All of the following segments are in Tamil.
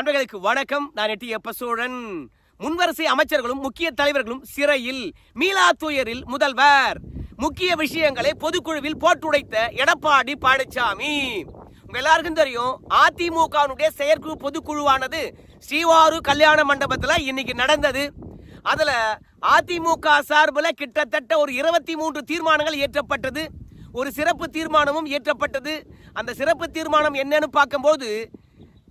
நண்பர்களுக்கு வணக்கம். நான் எட்டி எப்ப சோழன் முன்வரிசை அமைச்சர்களும் முக்கிய தலைவர்களும் சிறையில். மீளா துயரில் முதல்வர். முக்கிய விஷயங்களை பொதுக்குழுவில் போட்டுடைத்த எடப்பாடி பழனிசாமி உங்க எல்லாருக்கும் தெரியும் அதிமுகவினுடைய செயற்குழு பொதுக்குழுவானது ஸ்ரீவாரு கல்யாண மண்டபத்தில் இன்னைக்கு நடந்தது. அதுல அதிமுக சார்பில் கிட்டத்தட்ட ஒரு இருபத்தி மூன்று தீர்மானங்கள் இயற்றப்பட்டது. ஒரு சிறப்பு தீர்மானமும் இயற்றப்பட்டது. அந்த சிறப்பு தீர்மானம் என்னன்னு பார்க்கும்போது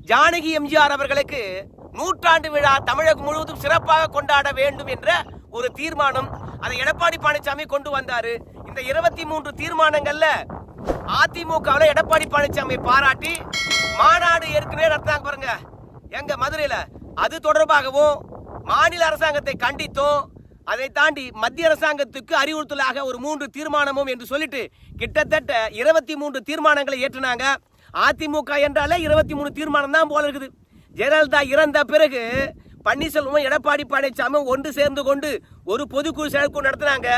ஜானகி எம்ஜிஆர் அவர்களுக்கு நூற்றாண்டு விழா தமிழகம் முழுவதும் சிறப்பாக கொண்டாட வேண்டும் என்ற ஒரு தீர்மானம் அதை எடப்பாடி பழனிசாமி கொண்டு வந்தாரு. இந்த இருபத்தி மூன்று தீர்மானங்கள்ல அதிமுகவில் எடப்பாடி பழனிசாமி பாராட்டி மாநாடு ஏற்கனவே நடத்தாங்க பாருங்க. எங்க மதுரையில. அது தொடர்பாகவும் மாநில அரசாங்கத்தை கண்டித்தும். அதை தாண்டி மத்திய அரசாங்கத்துக்கு அறிவுறுத்தலாக ஒரு மூன்று தீர்மானமும் என்று சொல்லிட்டு கிட்டத்தட்ட இருபத்தி மூன்று தீர்மானங்களை ஏற்றினாங்க. அதிமுக என்றாலே இருபத்தி மூணு தீர்மானம் தான் போல இருக்குது. ஜெயலலிதா இறந்த பிறகு பன்னீர்செல்வமும் எடப்பாடி பழனிசாமி ஒன்று சேர்ந்து கொண்டு ஒரு பொதுக்குழு செயற்குழு நடத்தினாங்க.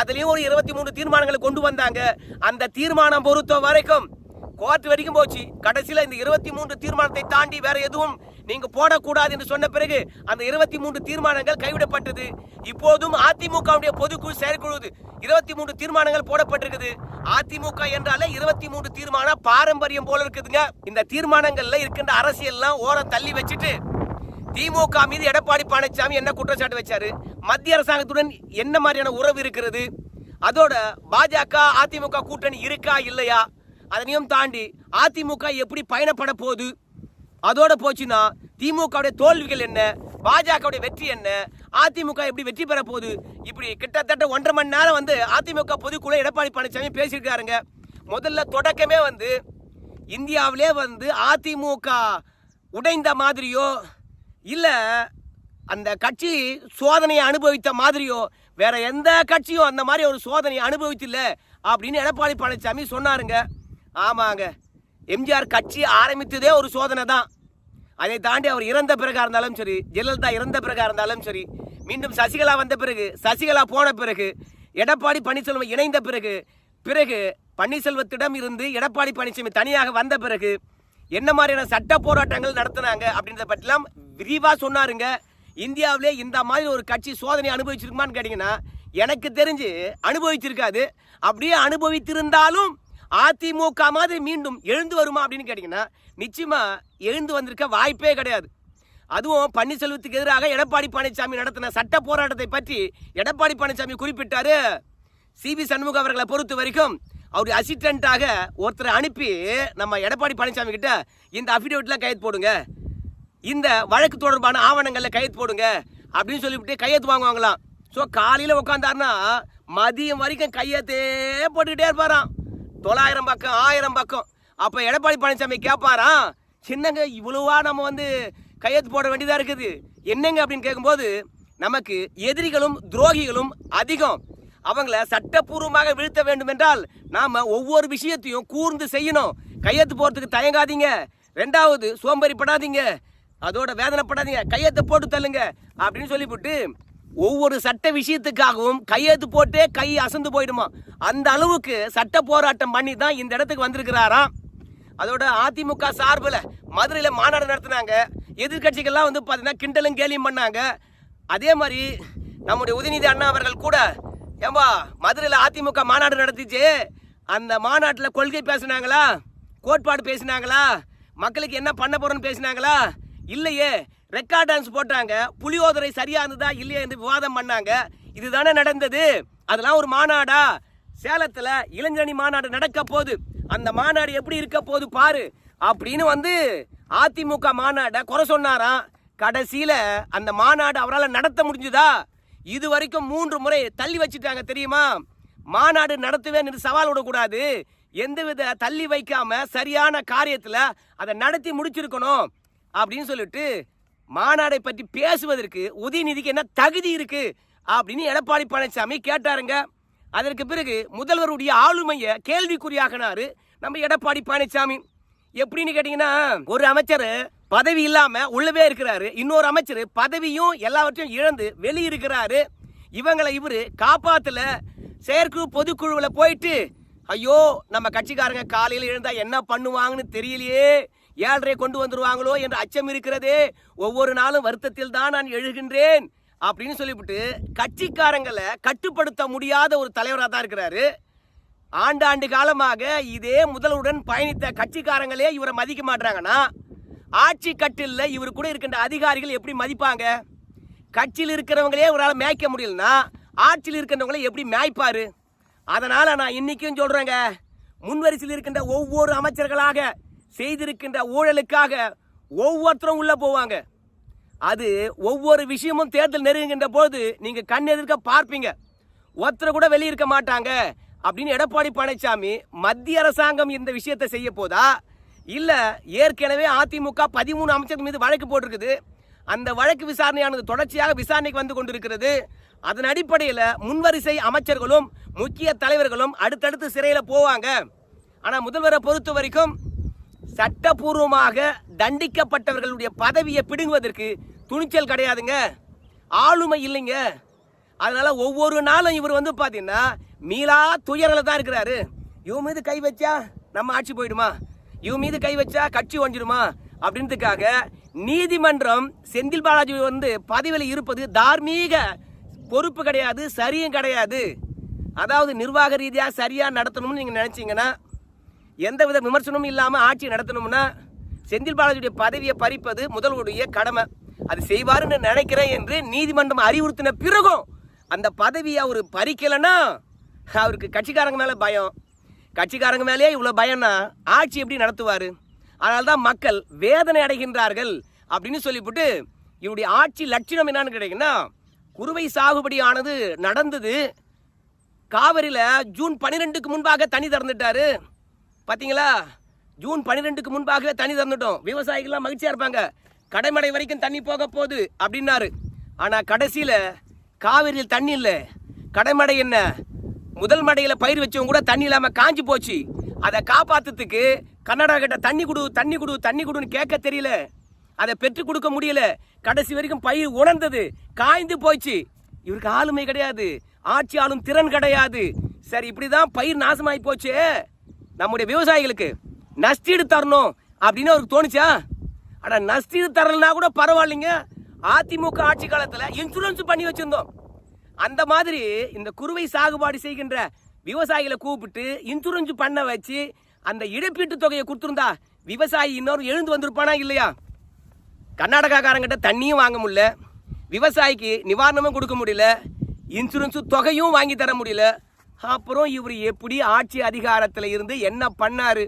அதுலயும் ஒரு இருபத்தி மூணு தீர்மானங்களை கொண்டு வந்தாங்க. அந்த தீர்மானம் பொறுத்த வரைக்கும் கோர்ட் வரைக்கும் போச்சு. கடைசியில் இந்த இருபத்தி மூன்று தீர்மானத்தை தாண்டி வேற எதுவும் நீங்க போடக்கூடாது என்று சொன்ன பிறகு அந்த இருபத்தி மூன்று தீர்மானங்கள் கைவிடப்பட்டது. இப்போதும் அதிமுகவுடைய பொதுக்குழு செயற்குழு இருபத்தி மூன்று தீர்மானங்கள் போடப்பட்டிருக்குது. அதிமுக என்றாலே இருபத்தி மூன்று தீர்மானம் பாரம்பரியம் போல இருக்குதுங்க. இந்த தீர்மானங்கள்ல இருக்கின்ற அரசியல்லாம் ஓரம் தள்ளி வச்சுட்டு திமுக மீது எடப்பாடி பழனிசாமி என்ன குற்றச்சாட்டு வச்சாரு? மத்திய அரசாங்கத்துடன் என்ன மாதிரியான உறவு இருக்கிறது? அதோட பாஜக அதிமுக கூட்டணி இருக்கா இல்லையா? அதனையும் தாண்டி அதிமுக எப்படி பயணப்பட போகுது? அதோட போச்சுன்னா திமுகவுடைய தோல்விகள் என்ன? பாஜகவுடைய வெற்றி என்ன? அதிமுக எப்படி வெற்றி பெற போகுது? இப்படி கிட்டத்தட்ட ஒன்றரை மணி நேரம் வந்து அதிமுக பொதுக்குழு எடப்பாடி பழனிசாமி பேசியிருக்காருங்க. முதல்ல தொடக்கமே வந்து இந்தியாவிலே வந்து அதிமுக உடைந்த மாதிரியோ இல்லை அந்த கட்சி சோதனையை அனுபவித்த மாதிரியோ வேற எந்த கட்சியும் அந்த மாதிரி ஒரு சோதனையை அனுபவித்தில்லை அப்படின்னு எடப்பாடி பழனிசாமி சொன்னாருங்க. ஆமாங்க. எம்ஜிஆர் கட்சி ஆரம்பித்ததே ஒரு சோதனை தான். அதை தாண்டி அவர் இறந்த பிறகா இருந்தாலும் சரி ஜெயலலிதா இறந்த பிறகா இருந்தாலும் சரி மீண்டும் சசிகலா வந்த பிறகு சசிகலா போன பிறகு எடப்பாடி பன்னீர்செல்வம் இணைந்த பிறகு பிறகு பன்னீர்செல்வத்திடம் இருந்து எடப்பாடி பழனிசாமி தனியாக வந்த பிறகு என்ன மாதிரியான சட்ட போராட்டங்கள் நடத்தினாங்க அப்படின்றத பற்றிலாம் விரிவாக சொன்னாருங்க. இந்தியாவிலே இந்த மாதிரி ஒரு கட்சி சோதனை அனுபவிச்சிருக்குமான்னு கேட்டிங்கன்னா எனக்கு தெரிஞ்சு அனுபவிச்சிருக்காது. அப்படியே அனுபவித்திருந்தாலும் அதிமுக மாதிரி மீண்டும் எழுந்து வருமா அப்படின்னு கேட்டிங்கன்னா நிச்சயமாக எழுந்து வந்திருக்க வாய்ப்பே கிடையாது. அதுவும் பன்னீர்செல்வத்துக்கு எதிராக எடப்பாடி பழனிசாமி நடத்தின சட்ட போராட்டத்தை பற்றி எடப்பாடி பழனிசாமி குறிப்பிட்டாரு. சிபி சண்முகம் அவர்களை பொறுத்த வரைக்கும் அவர் அசிஸ்டண்ட்டாக ஒருத்தரை அனுப்பி நம்ம எடப்பாடி பழனிசாமி கிட்ட இந்த அஃபிடேவிட்ல கையெழுத்து போடுங்க. இந்த வழக்கு தொடர்பான ஆவணங்களில் கையெழுத்து போடுங்க அப்படின்னு சொல்லிவிட்டு கையெழுத்து வாங்குவாங்களாம். ஸோ காலையில் உட்காந்தாருன்னா மதியம் வரைக்கும் கையெழுத்தே போட்டுக்கிட்டே இருப்பாராம். தொள்ளாயிரம் பக்கம் ஆயிரம் பக்கம். அப்போ எடப்பாடி பழனிசாமி கேட்பாராம் சின்னங்க இவ்வளவா நம்ம வந்து கையெழுத்து போட வேண்டியதாக இருக்குது. என்னங்க அப்படின்னு கேட்கும்போது நமக்கு எதிரிகளும் துரோகிகளும் அதிகம். அவங்கள சட்டப்பூர்வமாக வீழ்த்த வேண்டும் என்றால் நாம் ஒவ்வொரு விஷயத்தையும் கூர்ந்து செய்யணும். கையெழுத்து போகிறதுக்கு தயங்காதீங்க. ரெண்டாவது சோம்பேறிப்படாதீங்க. அதோட வேதனைப்படாதீங்க. கையெழுத்தை போட்டு தள்ளுங்க. அப்படின்னு சொல்லிவிட்டு ஒவ்வொரு சட்ட விஷயத்துக்காகவும் கையெழுத்து போட்டே கை அசந்து போயிடுமா? அந்த அளவுக்கு சட்ட போராட்டம் பண்ணி தான் இந்த இடத்துக்கு வந்திருக்கிறாராம் அதோட அதிமுக சார்பில் மதுரையில் மாநாடு நடத்தினாங்க. எதிர்க்கட்சிகள்லாம் வந்து பார்த்தீங்கன்னா கிண்டலும் கேலியும் பண்ணாங்க. அதே மாதிரி நம்முடைய உதயநிதி அண்ணா அவர்கள் கூட ஏம்பா மதுரையில் அதிமுக மாநாடு நடத்திச்சு. அந்த மாநாட்டில் கொள்கை பேசுனாங்களா? கோட்பாடு பேசினாங்களா? மக்களுக்கு என்ன பண்ண போகிறோன்னு பேசினாங்களா? இல்லையே. ரெக்கார்ட் டான்ஸ் போட்டாங்க. புளியோதரை சரியா இருந்ததா இல்லையா என்று விவாதம் பண்ணாங்க. இதுதானே நடந்தது. அதெல்லாம் ஒரு மாநாடா? சேலத்தில் இளைஞரணி மாநாடு நடக்க போகுது. அந்த மாநாடு எப்படி இருக்க போகுது பாரு. அப்படின்னு வந்து அதிமுக மாநாடை குறை சொன்னாராம். கடைசியில் அந்த மாநாடு அவரால் நடத்த முடிஞ்சுதா? இது வரைக்கும் மூன்று முறை தள்ளி வச்சுட்டாங்க தெரியுமா? மாநாடு நடத்துவேன் என்று சவால் விடக்கூடாது. எந்தவித தள்ளி வைக்காம சரியான காரியத்தில் அதை நடத்தி முடிச்சிருக்கணும் அப்படின்னு சொல்லிட்டு மாநாடை பற்றி பேசுவதற்கு உதயநிதிக்கு என்ன தகுதி இருக்கு? அப்படின்னு எடப்பாடி பழனிசாமி கேட்டாருங்க. அதற்கு பிறகு முதல்வருடைய ஆளுமையை கேள்விக்குறியாகினாரு நம்ம எடப்பாடி பழனிசாமி. எப்படின்னு கேட்டீங்கன்னா ஒரு அமைச்சர் பதவி இல்லாம உள்ளவே இருக்கிறாரு. இன்னொரு அமைச்சர் பதவியும் எல்லாவற்றையும் இழந்து வெளியிருக்கிறாரு. இவங்களை இவரு காப்பாத்துல செயற்குழு பொதுக்குழுவில் போயிட்டு ஐயோ நம்ம கட்சிக்காரங்க காலையில் எழுந்தா என்ன பண்ணுவாங்கன்னு தெரியலையே. ஏழரை கொண்டு வந்துருவாங்களோ என்ற அச்சம் இருக்கிறதே. ஒவ்வொரு நாளும் வருத்தத்தில் தான் நான் எழுகின்றேன். அப்படின்னு சொல்லிவிட்டு கட்சிக்காரங்களை கட்டுப்படுத்த முடியாத ஒரு தலைவராக தான் இருக்கிறாரு. ஆண்டாண்டு காலமாக இதே முதல்வருடன் பயணித்த கட்சிக்காரங்களே இவரை மதிக்க மாட்டாங்கன்னா ஆட்சி கட்டிலில் இவர் கூட இருக்கின்ற அதிகாரிகள் எப்படி மதிப்பாங்க? கட்சியில் இருக்கிறவங்களே இவரால் மேய்க்க முடியலன்னா ஆட்சியில் இருக்கின்றவங்களே எப்படி மேய்ப்பாரு? அதனால நான் இன்னைக்கும் சொல்றேங்க முன்வரிசையில் இருக்கின்ற ஒவ்வொரு அமைச்சர்களாக செய்திருக்கின்ற ஊழலுக்காக ஒவ்வொருத்தரும் உள்ள போவாங்க. அது ஒவ்வொரு விஷயமும் தேர்தல் நெருங்குகின்ற போது நீங்க கண்ணெதிர்க்க பார்ப்பீங்க. ஒருத்தர் கூட வெளியே இருக்க மாட்டாங்க அப்படின்னு எடப்பாடி பழனிசாமி மத்திய அரசாங்கம் இந்த விஷயத்தை செய்ய போதா? இல்ல ஏற்கனவே அதிமுக பதிமூணு அமைச்சர்கள் மீது வழக்கு போட்டிருக்குது. அந்த வழக்கு விசாரணையானது தொடர்ச்சியாக விசாரணைக்கு வந்து கொண்டிருக்கிறது. அதன் அடிப்படையில் முன்வரிசை அமைச்சர்களும் முக்கிய தலைவர்களும் அடுத்தடுத்து சிறையில் போவாங்க. ஆனால் முதல்வரை பொறுத்த வரைக்கும் சட்டபூர்வமாக தண்டிக்கப்பட்டவர்களுடைய பதவியை பிடுங்குவதற்கு துணிச்சல் கிடையாதுங்க. ஆளுமை இல்லைங்க. அதனால ஒவ்வொரு நாளும் இவர் வந்து பார்த்தீங்கன்னா மீளா துயரில் தான் இருக்கிறாரு. இவன் மீது கை வச்சா நம்ம ஆட்சி போயிடுமா? இவன் மீது கை வச்சா கட்சி ஒஞ்சிடுமா அப்படின்றதுக்காக நீதிமன்றம் செந்தில் பாலாஜி வந்து பதவியில் இருப்பது தார்மீக பொறுப்பு கிடையாது சரியும் கிடையாது. அதாவது நிர்வாக ரீதியாக சரியாக நடத்தணும்னு நீங்கள் நினச்சிங்கன்னா எந்தவித விமர்சனமும் இல்லாமல் ஆட்சி நடத்தணும்னா செந்தில் பாலாஜியுடைய பதவியை பறிப்பது முதல்வருடைய கடமை. அது செய்வாருன்னு நினைக்கிறேன் என்று நீதிமன்றம் அறிவுறுத்தின பிறகும் அந்த பதவியை அவர் பறிக்கலைன்னா அவருக்கு கட்சிக்காரங்க மேலே பயம். கட்சிக்காரங்க மேலேயே இவ்வளோ பயம்னா ஆட்சி எப்படி நடத்துவார்? அதனால தான் மக்கள் வேதனை அடைகின்றார்கள் அப்படின்னு சொல்லிவிட்டு இவருடைய ஆட்சி லட்சணம் என்னன்னு கேட்டிங்கன்னா குறுவை சாகுபடியானது நடந்தது காவிரியில் ஜூன் பன்னிரெண்டுக்கு முன்பாக தண்ணி திறந்துட்டாரு. பார்த்தீங்களா ஜூன் பன்னிரெண்டுக்கு முன்பாக தண்ணி திறந்துட்டோம். விவசாயிகள்லாம் மகிழ்ச்சியாக இருப்பாங்க. கடைமடை வரைக்கும் தண்ணி போக போகுது அப்படின்னாரு. ஆனால் கடைசியில் காவிரியில் தண்ணி இல்லை. கடைமடை என்ன? முதல் மடையில் பயிர் வச்சவங்க கூட தண்ணி இல்லாமல் காஞ்சி போச்சு. அதை காப்பாற்றுறதுக்கு கன்னடா கிட்ட தண்ணி கொடு தண்ணி கொடு தண்ணி கொடுன்னு கேட்க தெரியல. அதை பெற்றுக் கொடுக்க முடியல. கடைசி வரைக்கும் பயிர் உணர்ந்தது காய்ந்து போச்சு. இவருக்கு ஆளுமை கிடையாது. ஆட்சி ஆளும் திறன் கிடையாது. சரி இப்படிதான் பயிர் நாசமாகி போச்சு. நம்முடைய விவசாயிகளுக்கு நஷ்டீடு தரணும் அப்படின்னு அவருக்கு தோணுச்சா? ஆனால் நஷ்டீடு தரலனா கூட பரவாயில்லைங்க. அதிமுக ஆட்சி காலத்தில் இன்சூரன்ஸ் பண்ணி வச்சுருந்தோம். அந்த மாதிரி இந்த குறுவை சாகுபாடு செய்கின்ற விவசாயிகளை கூப்பிட்டு இன்சூரன்ஸ் பண்ண வச்சு அந்த இழப்பீட்டு தொகையை கொடுத்துருந்தா விவசாயி இன்னொரு எழுந்து வந்திருப்பானா இல்லையா? கர்நாடகாக்காரங்கிட்ட தண்ணியும் வாங்க முடியல. விவசாயிக்கு நிவாரணமும் கொடுக்க முடியல. இன்சூரன்ஸு தொகையும் வாங்கி தர முடியல. அப்புறம் இவர் எப்படி ஆட்சி அதிகாரத்தில் இருந்து என்ன பண்ணார்?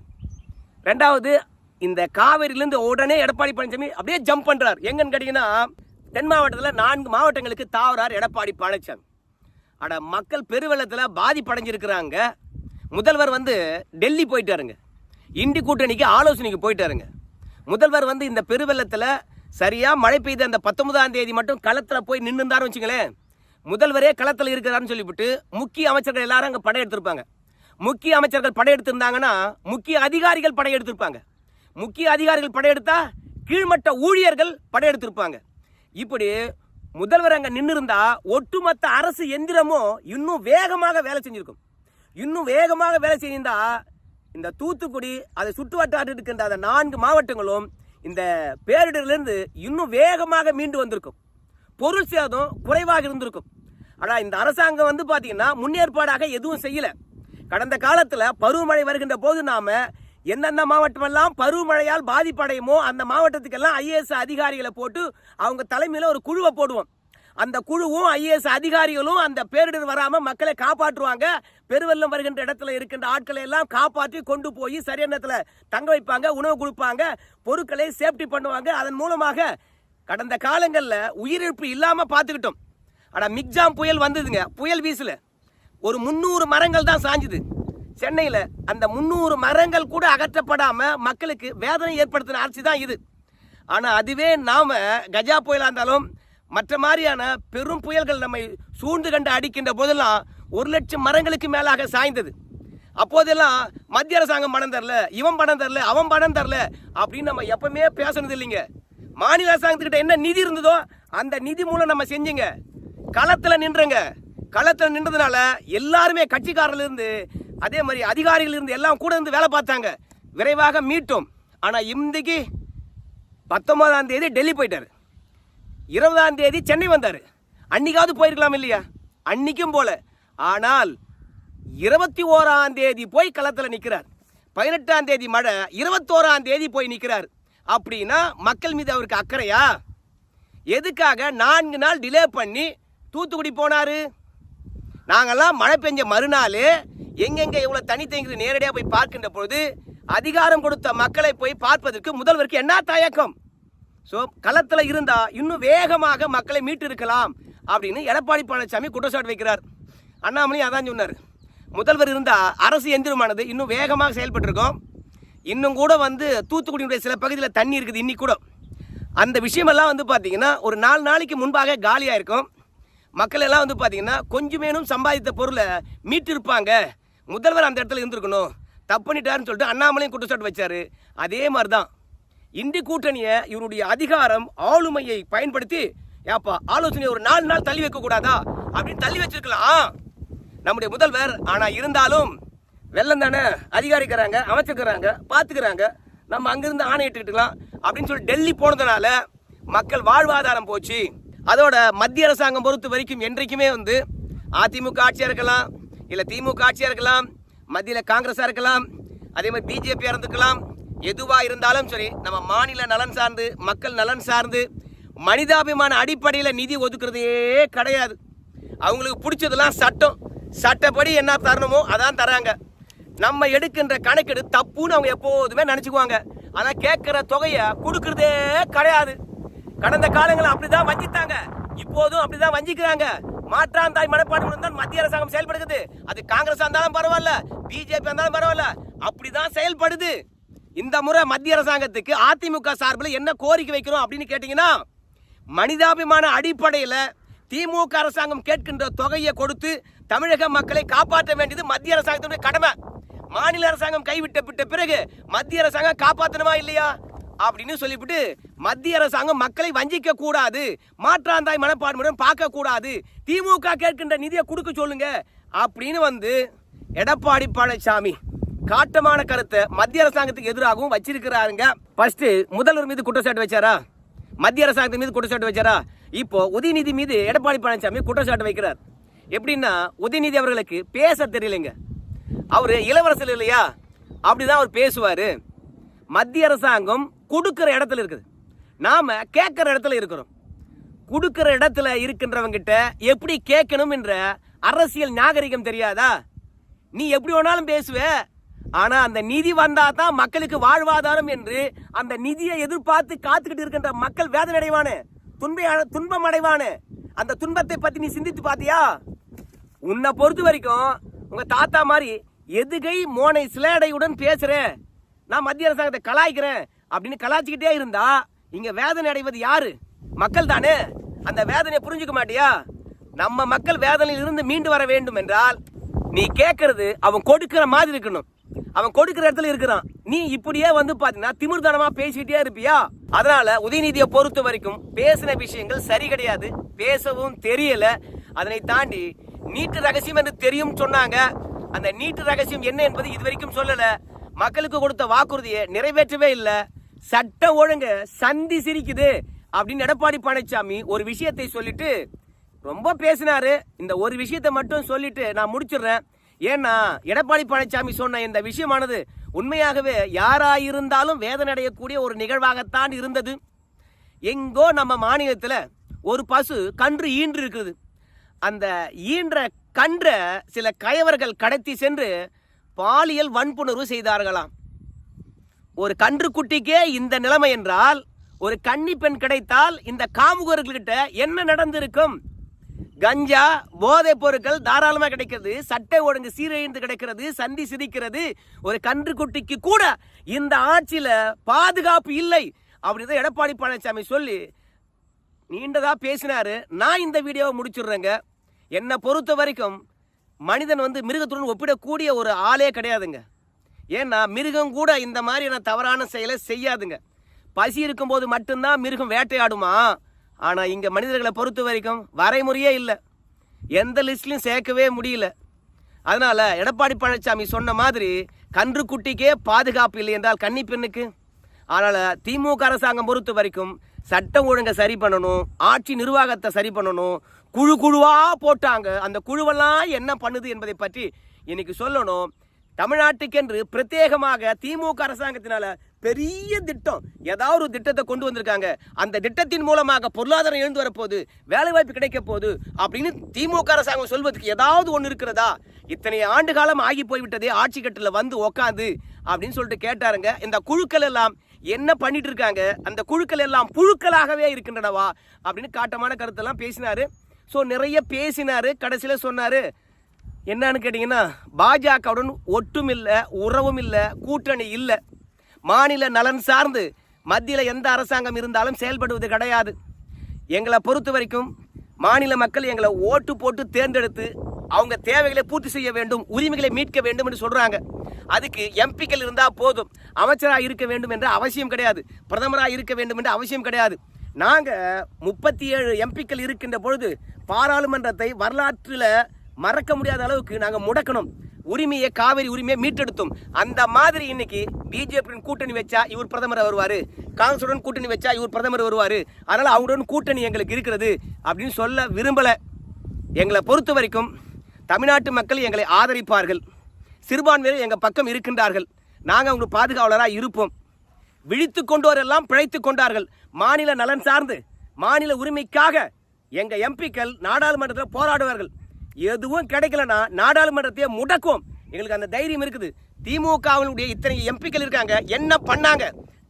ரெண்டாவது இந்த காவிரியிலேருந்து உடனே எடப்பாடி பழனிசாமி அப்படியே ஜம்ப் பண்ணுறார் எங்கன்னு கேட்டிங்கன்னா தென் மாவட்டத்தில் நான்கு மாவட்டங்களுக்கு தாவறார் எடப்பாடி பழனிசாமி. அட மக்கள் பெருவெள்ளத்தில் பாதிப்படைஞ்சிருக்கிறாங்க. முதல்வர் வந்து டெல்லி போயிட்டாருங்க. இண்டி கூட்டணிக்கு ஆலோசனைக்கு போயிட்டாருங்க. முதல்வர் வந்து இந்த பெருவெள்ளத்தில் சரியாக மழை பெய்த அந்த பத்தொன்பதாம் தேதி மட்டும் களத்தில் போய் நின்றுந்தாருன்னு வச்சுங்களேன். முதல்வரே களத்தில் இருக்கிறாருன்னு சொல்லிவிட்டு முக்கிய அமைச்சர்கள் எல்லாரும் அங்கே படையெடுத்திருப்பாங்க முக்கிய அமைச்சர்கள் படையெடுத்திருந்தாங்கன்னா முக்கிய அதிகாரிகள் படையெடுத்திருப்பாங்க முக்கிய அதிகாரிகள் படையெடுத்தா கீழ்மட்ட ஊழியர்கள் படையெடுத்திருப்பாங்க இப்படி முதல்வர் அங்கே நின்று இருந்தா ஒட்டுமொத்த அரசு எந்திரமும் இன்னும் வேகமாக வேலை செஞ்சிருக்கும். இன்னும் வேகமாக வேலை செஞ்சிருந்தா இந்த தூத்துக்குடி அதை சுற்று வட்டாரத்தில் இருக்கின்ற அந்த நான்கு மாவட்டங்களும் இந்த பேரிடரிலிருந்து இன்னும் வேகமாக மீண்டு வந்திருக்கும். பொருள் சேதம் குறைவாக இருந்திருக்கும். ஆனால் இந்த அரசாங்கம் வந்து பார்த்தீங்கன்னா முன்னேற்பாடாக எதுவும் செய்யலை. கடந்த காலத்தில் பருவமழை வருகின்ற போது நாம் எந்தெந்த மாவட்டமெல்லாம் பருவமழையால் பாதிப்படையுமோ அந்த மாவட்டத்துக்கெல்லாம் ஐஏஎஸ் அதிகாரிகளை போட்டு அவங்க தலைமையில் ஒரு குழுவை போடுவோம். அந்த குழுவும் ஐஏஎஸ் அதிகாரிகளும் அந்த பேரிடர் வராமல் மக்களை காப்பாற்றுவாங்க. பெருவெள்ளம் வருகின்ற இடத்துல இருக்கின்ற ஆட்களை எல்லாம் காப்பாற்றி கொண்டு போய் சரியான இடத்துல தங்க வைப்பாங்க உணவு கொடுப்பாங்க பொருட்களை சேஃப்டி பண்ணுவாங்க. அதன் மூலமாக கடந்த காலங்களில் உயிரிழப்பு இல்லாமல் பார்த்துக்கிட்டோம் ஆனால் மிக்ஜாம் புயல் வந்ததுங்க. புயல் வீசில். ஒரு முந்நூறு மரங்கள் தான் சாஞ்சுது. சென்னையில் அந்த முந்நூறு மரங்கள் கூட அகற்றப்படாமல் மக்களுக்கு வேதனை ஏற்படுத்தின ஆட்சி தான் இது. ஆனால் அதுவே நாம் கஜா புயலாக இருந்தாலும் மற்ற மாதிரியான பெரும் புயல்கள் நம்மை சூழ்ந்து கண்டு அடிக்கின்ற போதெல்லாம் ஒரு லட்சம் மரங்களுக்கு மேலாக சாய்ந்தது. அப்போதெல்லாம் மத்திய அரசாங்கம் பணம் தரல இவன் பணம் தரல அவன் பணம் தரல அப்படின்னு நம்ம எப்பவுமே பேசுனது இல்லைங்க. மாநில அரசாங்கத்துக்கிட்ட என்ன நிதி இருந்ததோ அந்த நிதி மூலம் நம்ம செஞ்சுங்க. களத்தில் நின்றுங்க. களத்தில் நின்றதுனால எல்லாருமே கட்சிக்காரர்லேருந்து அதே மாதிரி அதிகாரிகள் இருந்து எல்லாம் கூட இருந்து வேலை பார்த்தாங்க. விரைவாக மீட்டோம். ஆனால் இன்றைக்கு பத்தொன்பதாம் தேதி டெல்லி போயிட்டார். இருபதாம் தேதி சென்னை வந்தார். அன்னைக்காவது போயிருக்கலாம் இல்லையா? அன்னைக்கும் போல. ஆனால் இருபத்தி ஓராம் தேதி போய் களத்தில் நிற்கிறார் பதினெட்டாம் தேதி மழை இருபத்தோராம் தேதி போய் நிற்கிறார் அப்படின்னா மக்கள் மீது அவருக்கு அக்கறையா? எதுக்காக நான்கு நாள் டிலே பண்ணி தூத்துக்குடி போனார்? நாங்கள்லாம் மழை பெஞ்ச மறுநாள் எங்கெங்கே இவ்வளோ தனி தேங்குது நேரடியாக போய் பார்க்கின்ற பொழுது அதிகாரம் கொடுத்த மக்களை போய் பார்ப்பதற்கு முதல்வருக்கு என்ன தயக்கம்? ஸோ களத்தில் இருந்தால் இன்னும் வேகமாக மக்களை மீட்டு இருக்கலாம் அப்படின்னு எடப்பாடி பழனிசாமி குற்றச்சாட்டு வைக்கிறார். அண்ணாமலையும் அதான் சொன்னார். முதல்வர் இருந்தால் அரசு எந்திரமானது இன்னும் வேகமாக செயல்பட்டிருக்கோம். இன்னும் கூட வந்து தூத்துக்குடியினுடைய சில பகுதியில் தண்ணி இருக்குது இன்னி கூட. அந்த விஷயமெல்லாம் வந்து பார்த்தீங்கன்னா ஒரு நாலு நாளைக்கு முன்பாக காலியாக இருக்கும் மக்கள் எல்லாம் வந்து பார்த்தீங்கன்னா கொஞ்சமேனும் சம்பாதித்த பொருளை மீட்டிருப்பாங்க. முதல்வர் அந்த இடத்துல இருந்திருக்கணும். தப்பு பண்ணிட்டாருன்னு சொல்லிட்டு அண்ணாமலையும் குற்றச்சாட்டு வச்சாரு. அதே மாதிரி தான் இந்தி கூட்டணியை இவருடைய அதிகாரம் ஆளுமையை பயன்படுத்தி ஏப்பா ஆலோசனை ஒரு நாலு நாள் தள்ளி வைக்க கூடாதா அப்படின்னு தள்ளி வச்சிருக்கலாம். நம்முடைய முதல்வர் ஆனா இருந்தாலும் வெள்ளம் தானே அதிகாரிக்கிறாங்க அமைச்சிருக்கிறாங்க பார்த்துக்கிறாங்க நம்ம அங்கிருந்து ஆணையிட்டுக்கலாம் அப்படின்னு சொல்லி டெல்லி போனதுனால மக்கள் வாழ்வாதாரம் போச்சு. அதோட மத்திய அரசாங்கம் பொறுத்த வரைக்கும் என்றைக்குமே வந்து அதிமுக ஆட்சியாக இருக்கலாம் இல்லை திமுக ஆட்சியாக இருக்கலாம் மத்தியில் காங்கிரஸாக இருக்கலாம் அதே மாதிரி பிஜேபியாக இருந்துக்கலாம் எதுவாக இருந்தாலும் சரி நம்ம மாநில நலன் சார்ந்து மக்கள் நலன் சார்ந்து மனிதாபிமான அடிப்படையில் நிதி ஒதுக்குறதே கிடையாது. அவங்களுக்கு பிடிச்சதெல்லாம் சட்டம். சட்டப்படி என்ன தரணுமோ அதான் தராங்க. நம்ம எடுக்கின்ற கணக்கெடு தப்புன்னு அவங்க எப்போதுமே நினச்சிக்குவாங்க. ஆனால் கேட்குற தொகையை கொடுக்கறதே கிடையாது. கடந்த காலங்களில் அப்படிதான் வஞ்சித்தாங்க. இப்போதும் அப்படிதான் வஞ்சிக்கிறாங்க. மாற்றான் தாய் மனப்பாடு தான் மத்திய அரசாங்கம் செயல்படுகிறது. அது காங்கிரஸ் இருந்தாலும் பரவாயில்ல பிஜேபி இருந்தாலும் பரவாயில்ல. அப்படிதான் செயல்படுது. இந்த முறை மத்திய அரசாங்கத்துக்கு அதிமுக சார்பில் என்ன கோரிக்கை வைக்கிறோம் அப்படின்னு கேட்டீங்கன்னா மனிதாபிமான அடிப்படையில் திமுக அரசாங்கம் கேட்கின்ற தொகையை கொடுத்து தமிழக மக்களை காப்பாற்ற வேண்டியது மத்திய அரசாங்கத்தினுடைய கடமை. மாநில அரசாங்கம் கைவிட்ட விட்ட பிறகு மத்திய அரசாங்கம் காப்பாற்றணுமா இல்லையா? அப்படின்னு சொல்லிவிட்டு மத்திய அரசாங்கம் மக்களை வஞ்சிக்க கூடாது மாற்றாந்தாய் மனப்பான்மையுடன் பார்க்க கூடாது திமுக கேட்கின்ற நிதியை கொடுக்க சொல்லுங்க அப்படின்னு வந்து எடப்பாடி பழனிசாமி காட்டமான கருத்தை மத்திய அரசாங்கத்துக்கு எதிராகவும் வச்சிருக்கிறாருங்க. ஃபர்ஸ்ட் முதல்வர் மீது குற்றச்சாட்டு வச்சாரா? மத்திய அரசாங்கத்தின் மீது குற்றச்சாட்டு வச்சாரா? இப்போ உதயநிதி மீது எடப்பாடி பழனிசாமி குற்றச்சாட்டு வைக்கிறார். எப்படின்னா உதயநிதி அவர்களுக்கு பேச தெரியலைங்க. அவர் இளவரசர் இல்லையா? அப்படிதான் அவர் பேசுவார். மத்திய அரசாங்கம் கொடுக்கிற இடத்துல இருக்குது. நாம் கேட்குற இடத்துல இருக்கிறோம். கொடுக்கிற இடத்துல இருக்கின்றவங்கிட்ட எப்படி கேட்கணும் என்ற அரசியல் நாகரிகம் தெரியாதா? நீ எப்படி வேணாலும் பேசுவ. ஆனால் அந்த நிதி வந்தால் தான் மக்களுக்கு வாழ்வாதாரம் என்று அந்த நிதியை எதிர்பார்த்து காத்துக்கிட்டு இருக்கின்ற மக்கள் வேதனை அடைவானு துன்ப துன்பம் அடைவானு அந்த துன்பத்தை பற்றி நீ சிந்தித்து பார்த்தியா உன்னை பொறுத்த வரைக்கும் உங்கள் தாத்தா மாதிரி எதுகை மோனை சிலேடையுடன் பேசுகிறேன் நான் மத்திய அரசாங்கத்தை கலாய்க்கிறேன் அப்படின்னு கலாய்ச்சிக்கிட்டே இருந்தா இங்கே வேதனை அடைவது யாரு? மக்கள் தானே. அந்த வேதனையை புரிஞ்சுக்க மாட்டியா? நம்ம மக்கள் வேதனையில் இருந்து மீண்டு வர வேண்டும் என்றால் நீ கேட்கறது அவன் கொடுக்கிற மாதிரி இருக்கணும். அவன் கொடுக்கிற இடத்துல இருக்கிறான். நீ இப்படியே வந்து பாத்தீங்கன்னா திமிர்தனமா பேசிக்கிட்டே இருப்பியா? அதனால உதயநிதியை பொறுத்த வரைக்கும் பேசின விஷயங்கள் சரி கிடையாது. பேசவும் தெரியல. அதனை தாண்டி நீட்டு ரகசியம் என்று தெரியும் சொன்னாங்க. அந்த நீட்டு ரகசியம் என்ன என்பது இதுவரைக்கும் சொல்லல. மக்களுக்கு கொடுத்த வாக்குறுதியை நிறைவேற்றவே இல்லை. சட்டம் ஒழுங்கு சந்தி சிரிக்குது அப்படின்னு எடப்பாடி பழனிசாமி ஒரு விஷயத்தை சொல்லிட்டு ரொம்ப பேசினாரு. இந்த ஒரு விஷயத்தை மட்டும் சொல்லிட்டு நான் முடிச்சிடுறேன். ஏன்னா எடப்பாடி பழனிசாமி சொன்ன இந்த விஷயமானது உண்மையாகவே யாராயிருந்தாலும் வேதனை அடையக்கூடிய ஒரு நிகழ்வாகத்தான் இருந்தது. எங்கோ நம்ம மாநிலத்தில் ஒரு பசு கன்று ஈன்று இருக்குது அந்த ஈன்ற கன்றை சில கயவர்கள் கடத்தி சென்று பாலியல் வன்புணர்வு செய்தார்களாம். ஒரு கன்றுக்குட்டிக்கே இந்த நிலைமை என்றால் ஒரு கன்னி பெண் கிடைத்தால் இந்த காமுகர்கள்கிட்ட என்ன நடந்திருக்கும்? கஞ்சா போதைப் பொருட்கள் தாராளமாக கிடைக்கிறது சட்டை ஒழுங்கு சீரழிந்து கிடைக்கிறது சந்தி சிரிக்கிறது ஒரு கன்றுக்குட்டிக்கு கூட இந்த ஆட்சியில் பாதுகாப்பு இல்லை அப்படின்னு எடப்பாடி பழனிசாமி சொல்லி நீண்டதாக பேசினார். நான் இந்த வீடியோவை முடிச்சிடுறேங்க. என்னை பொறுத்த வரைக்கும் மனிதன் வந்து மிருகத்துடன் ஒப்பிடக்கூடிய ஒரு ஆளே கிடையாதுங்க. ஏன்னா மிருகம் கூட இந்த மாதிரியான தவறான செயலை செய்யாதுங்க. பசி இருக்கும்போது மட்டும்தான் மிருகம் வேட்டையாடுமா? ஆனால் இங்கே மனிதர்களை பொறுத்த வரைக்கும் வரைமுறையே இல்லை. எந்த லிஸ்ட்லையும் சேர்க்கவே முடியல. அதனால் எடப்பாடி பழனிசாமி சொன்ன மாதிரி கன்றுக்குட்டிக்கே பாதுகாப்பு இல்லை என்றால் கன்னி பெண்ணுக்கு. அதனால் திமுக அரசாங்கம் பொறுத்த வரைக்கும் சட்டம் ஒழுங்கை சரி பண்ணணும் ஆட்சி நிர்வாகத்தை சரி பண்ணணும் குழு குழுவாக போட்டாங்க. அந்த குழுவெல்லாம் என்ன பண்ணுது என்பதை பற்றி இன்னைக்கு சொல்லணும். தமிழ்நாட்டுக்கென்று பிரத்யேகமாக திமுக அரசாங்கத்தினால பெரிய திட்டம் ஏதாவது ஒரு திட்டத்தை கொண்டு வந்திருக்காங்க. அந்த திட்டத்தின் மூலமாக பொருளாதாரம் எழுந்து வரப்போகுது வேலைவாய்ப்பு கிடைக்க போகுது அப்படின்னு திமுக அரசாங்கம் சொல்வதற்கு ஏதாவது ஒன்று இருக்கிறதா? இத்தனை ஆண்டு காலம் ஆகி போய்விட்டதே ஆட்சி கட்டில் வந்து உக்காந்து அப்படின்னு சொல்லிட்டு கேட்டாருங்க. இந்த குழுக்கள் எல்லாம் என்ன பண்ணிட்டு இருக்காங்க? அந்த குழுக்கள் எல்லாம் புழுக்களாகவே இருக்கின்றனவா? அப்படின்னு காட்டமான கருத்தெல்லாம் பேசினாரு. ஸோ நிறைய பேசினார் கடைசியில் சொன்னார் என்னன்னு கேட்டிங்கன்னா பாஜகவுடன் ஒட்டும் இல்லை உறவும் இல்லை கூட்டணி இல்லை. மாநில நலன் சார்ந்து மத்தியில் எந்த அரசாங்கம் இருந்தாலும் செயல்படுவது கிடையாது. எங்களை பொறுத்த வரைக்கும் மாநில மக்கள் எங்களை ஓட்டு போட்டு தேர்ந்தெடுத்து அவங்க தேவைகளை பூர்த்தி செய்ய வேண்டும் உரிமைகளை மீட்க வேண்டும் என்று சொல்கிறாங்க அதுக்கு எம்பிக்கள் இருந்தால் போதும். அமைச்சராக இருக்க வேண்டும் என்ற அவசியம் கிடையாது. பிரதமராக இருக்க வேண்டும் என்ற அவசியம் கிடையாது. நாங்கள் முப்பத்தி ஏழு எம்பிக்கள் இருக்கின்ற பொழுது பாராளுமன்றத்தை வரலாற்றில் மறக்க முடியாத அளவுக்கு நாங்கள் முடக்கணும். உரிமையை காவிரி உரிமையை மீட்டெடுத்தோம். அந்த மாதிரி இன்னைக்கு பிஜேபியுடன் கூட்டணி வச்சா இவர் பிரதமர் வருவார். காங்கிரஸுடன் கூட்டணி வச்சா இவர் பிரதமர் வருவார். அதனால் அவங்களுடன் கூட்டணி எங்களுக்கு இருக்கிறது அப்படின்னு சொல்ல விரும்பலை. எங்களை பொறுத்த வரைக்கும் தமிழ்நாட்டு மக்கள் எங்களை ஆதரிப்பார்கள். சிறுபான்மையினர் எங்கள் பக்கம் இருக்கின்றார்கள். நாங்கள் அவங்களுக்கு பாதுகாவலராக இருப்போம். விழித்து கொண்டோரெல்லாம் பிழைத்து கொண்டார்கள். மாநில நலன் சார்ந்து மாநில உரிமைக்காக எங்க எம்பிக்கள் நாடாளுமன்றத்தில் போராடுவார்கள். எதுவும் கிடைக்கலனா நாடாளுமன்றத்தையே முடக்கும் எங்களுக்கு அந்த தைரியம் இருக்குது. திமுகவினுடைய இத்தனை எம்பிக்கள் இருக்காங்க என்ன பண்ணாங்க?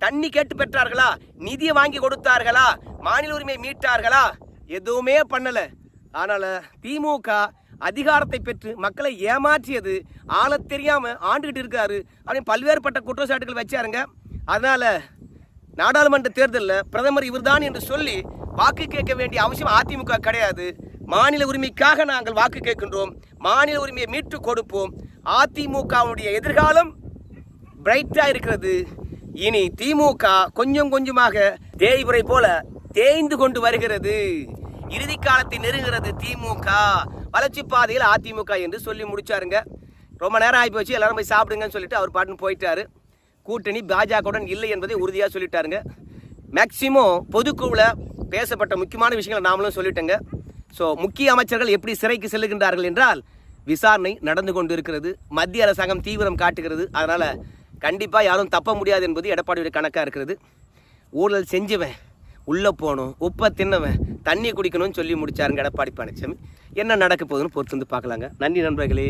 தண்ணி கேட்டு பெற்றார்களா? நிதியை வாங்கி கொடுத்தார்களா? மாநில உரிமை மீட்டார்களா? எதுவுமே பண்ணல. அதனால திமுக அதிகாரத்தை பெற்று மக்களை ஏமாற்றியது ஆள தெரியாம ஆண்டுகிட்டு இருக்காரு அப்படின்னு பல்வேறுபட்ட குற்றச்சாட்டுகள் வச்சாருங்க. அதனால நாடாளுமன்ற தேர்தலில் பிரதமர் இவர்தான் என்று சொல்லி வாக்கு கேட்க வேண்டிய அவசியம் அதிமுக கிடையாது. மாநில உரிமைக்காக நாங்கள் வாக்கு கேட்கின்றோம். மாநில உரிமையை மீட்டு கொடுப்போம். அதிமுகவுடைய எதிர்காலம் பிரைட்டாக இருக்கிறது. இனி திமுக கொஞ்சம் கொஞ்சமாக தேய்புரை போல தேய்ந்து கொண்டு வருகிறது. இறுதி காலத்தை நெருங்கிறது திமுக. வளர்ச்சி பாதையில் அதிமுக என்று சொல்லி முடிச்சாருங்க. ரொம்ப நேரம் ஆகி போச்சு. எல்லாரும் போய் சாப்பிடுங்கன்னு சொல்லிட்டு அவர் பாட்டுன்னு போயிட்டாரு. கூட்டணி பாஜகவுடன் இல்லை என்பதை உறுதியாக சொல்லிட்டாருங்க. மேக்சிமம் பொதுக்குழுவில் பேசப்பட்ட முக்கியமான விஷயங்களை நாமளும் சொல்லிட்டோங்க. ஸோ முக்கிய அமைச்சர்கள் எப்படி சிறைக்கு செல்லுகின்றார்கள் என்றால் விசாரணை நடந்து கொண்டு இருக்கிறது மத்திய அரசாங்கம் தீவிரம் காட்டுகிறது. அதனால் கண்டிப்பாக யாரும் தப்ப முடியாது என்பது எடப்பாடியுடைய கணக்காக இருக்கிறது. ஊழல் செஞ்சவன் உள்ளே போகணும் உப்பை தின்னவன் தண்ணி குடிக்கணும்னு சொல்லி முடிச்சாருங்க எடப்பாடி பழனிசாமி என்ன நடக்க போகுதுன்னு பொறுத்து வந்து பார்க்கலாங்க. நன்றி நண்பர்களே.